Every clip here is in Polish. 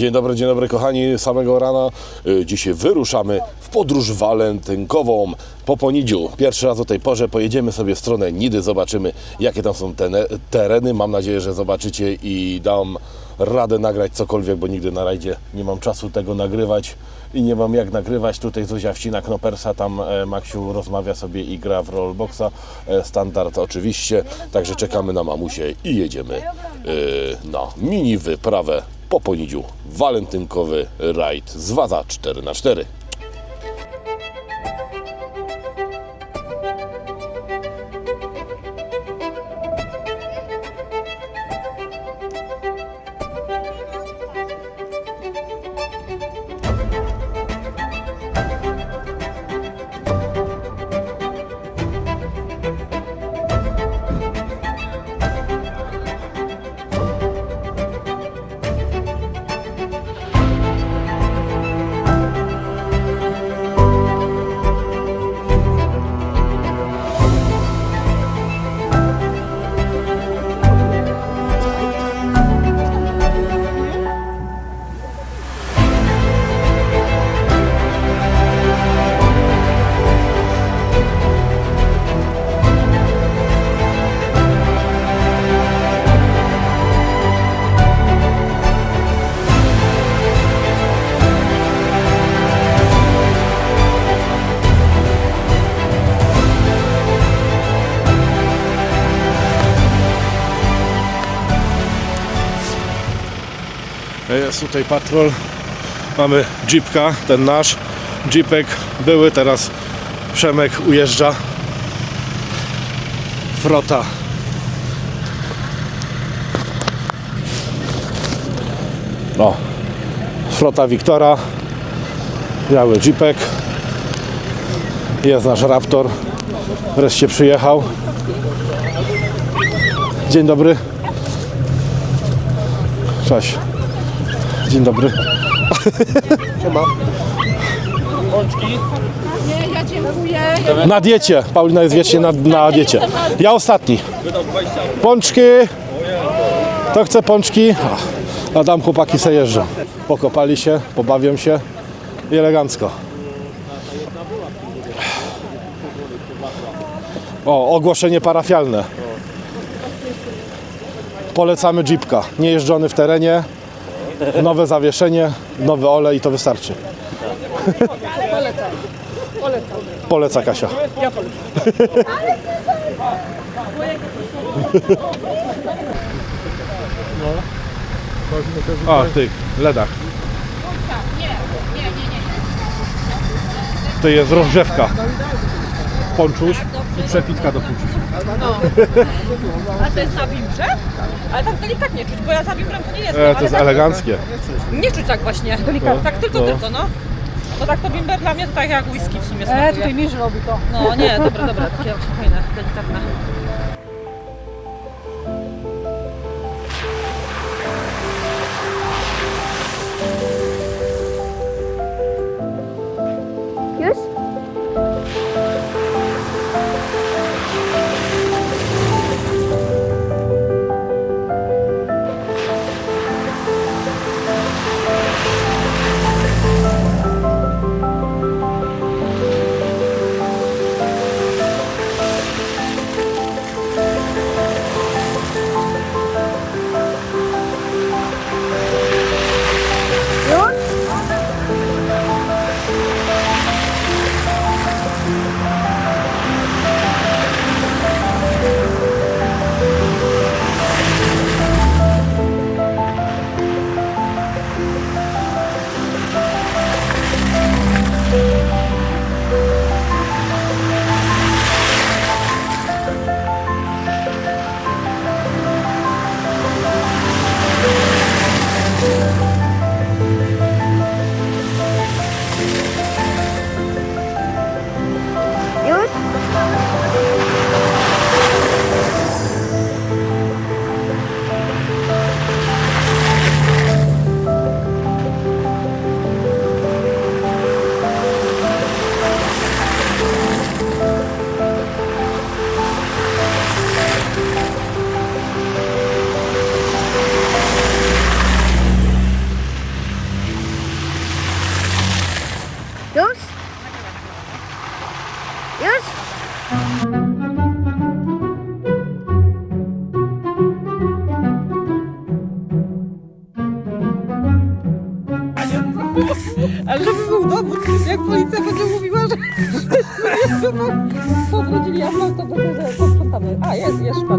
Dzień dobry, dzień dobry kochani, samego rana. Y, Dzisiaj wyruszamy w podróż walentynkową po Ponidziu. Pierwszy raz o tej porze pojedziemy sobie w stronę Nidy, zobaczymy jakie tam są te tereny. Mam nadzieję, że zobaczycie i dam radę nagrać cokolwiek, bo nigdy na rajdzie nie mam czasu tego nagrywać i nie mam jak nagrywać. Tutaj Zuzia wcina Knopersa, tam e, Maksiu rozmawia sobie i gra w rollboxa. E, Standard oczywiście, także czekamy na mamusię i jedziemy e, na mini wyprawę po Ponidziu. Walentynkowy rajd z Waza 4x4. Jest tutaj patrol. Mamy jeepka, ten nasz. Jeepek były, teraz Przemek ujeżdża. Frota. No. Frota Wiktora. Biały jeepek. Jest nasz Raptor. Wreszcie przyjechał. Dzień dobry. Cześć. Dzień dobry. Nie, ja dziękuję. Na diecie. Paulina jest wiecznie na, na diecie. Ja ostatni. Pączki. To chce pączki. A, tam chłopaki se jeżdżą. Pokopali się, pobawią się i elegancko. O, ogłoszenie parafialne. Polecamy jeepka. Niejeżdżony w terenie. Nowe zawieszenie, nowy olej i to wystarczy. polecam. Polecam. Poleca Kasia. Ja polecam. O, w tych ledach. To jest rozgrzewka. Ponczuś i przepitka do płci. A to jest na bimbrze? Ale tak delikatnie czuć, bo ja za bimbrem to nie jestem. E, to jest tak, eleganckie. Nie czuć tak właśnie. Delikatnie. Tak tylko, No. tylko, no. No tak to bimber dla mnie to tak jak whisky w sumie E, smakuje. tutaj Misz robi to. No nie, dobra, dobra, takie fajne, delikatne.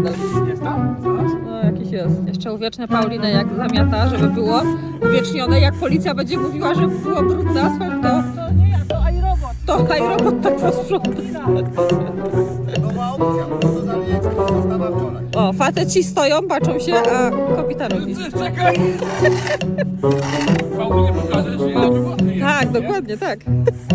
Jest, jest tam? No, jakiś jest. Jeszcze uwieczne Paulinę jak zamiata, żeby było uwiecznione. Jak policja będzie mówiła, że było brudny asfalt, to... To nie ja, to iRobot. To iRobot to posprząta. Nowa opcja, to wczoraj. O, faceci stoją, patrzą się, a kobieta robi. Czekaj! Paulinie pokażesz, że ja jestem, Tak, nie? dokładnie, tak. Tak,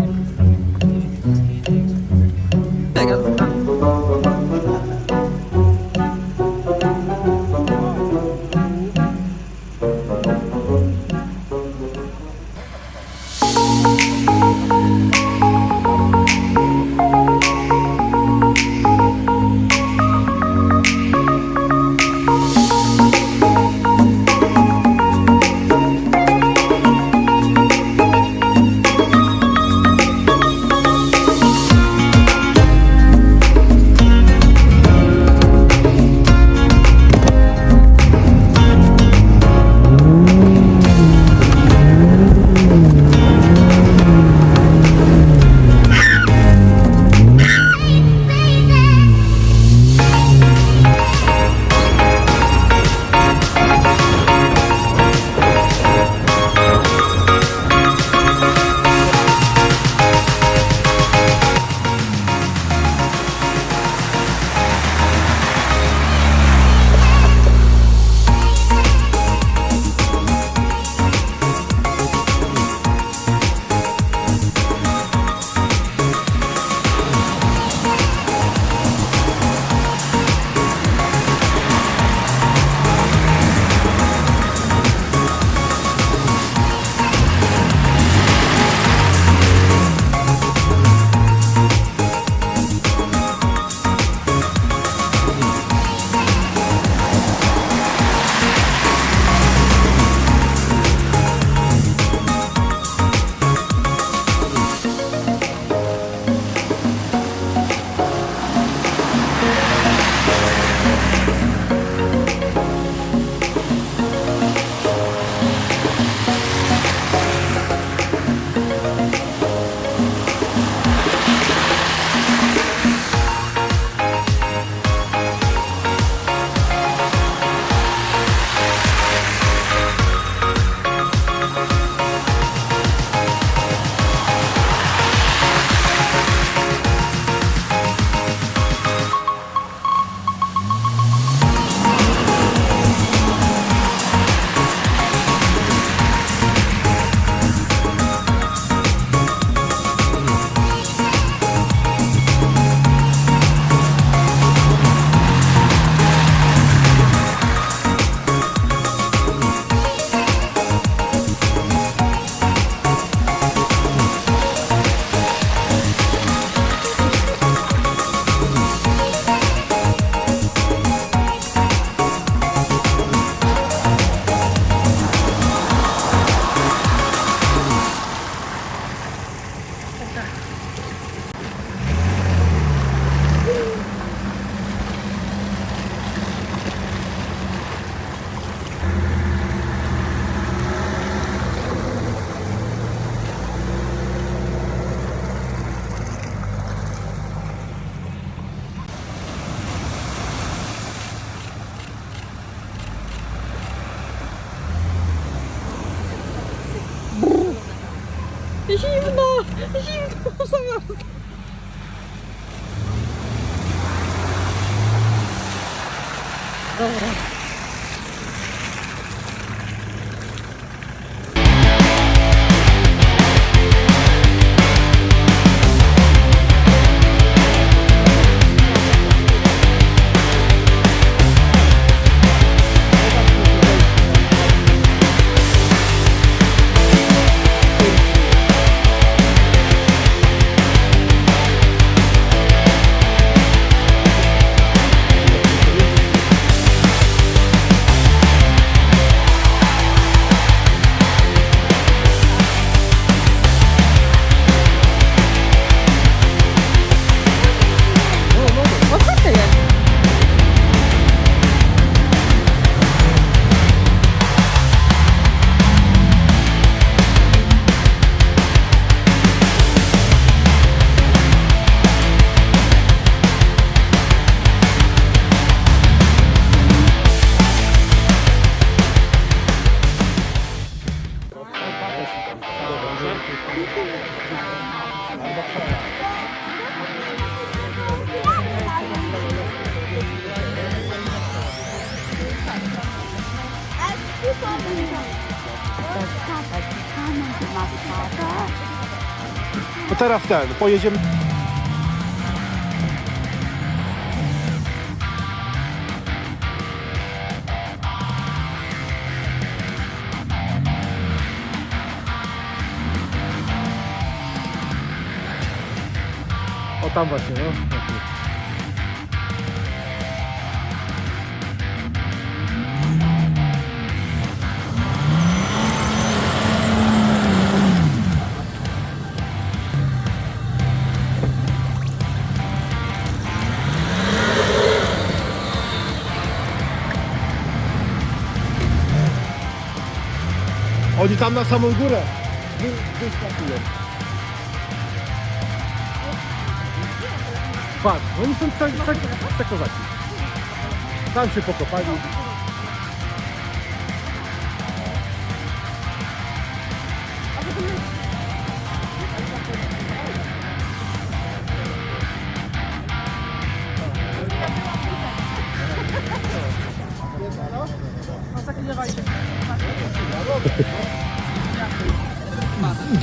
Добре. No teraz ten, pojedziemy. O tam właśnie, no. Tam na samą górę wy-. Patrz, oni są tak, tak, tak kozaki. Tam się pokopali.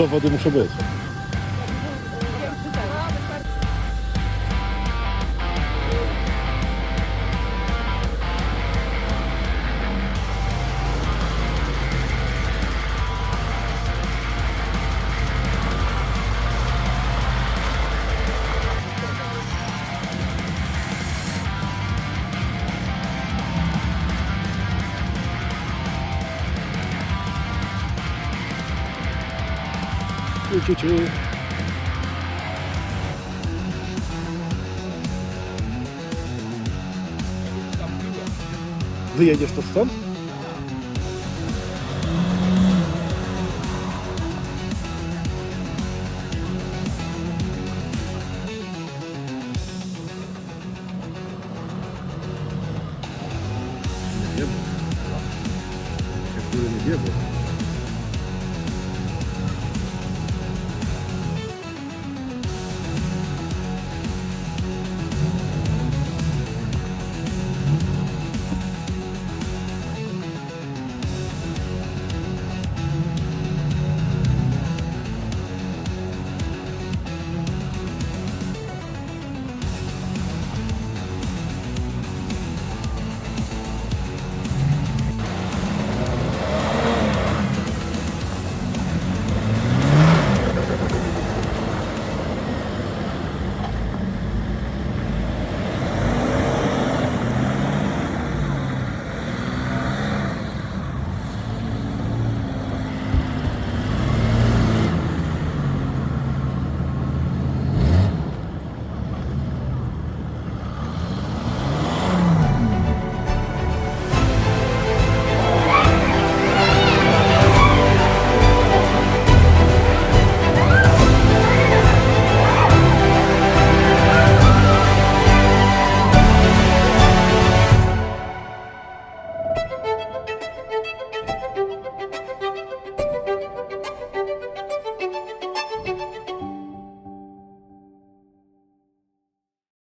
vou wody muszę być. Чу-чу-чу. Ты едешь тут сам?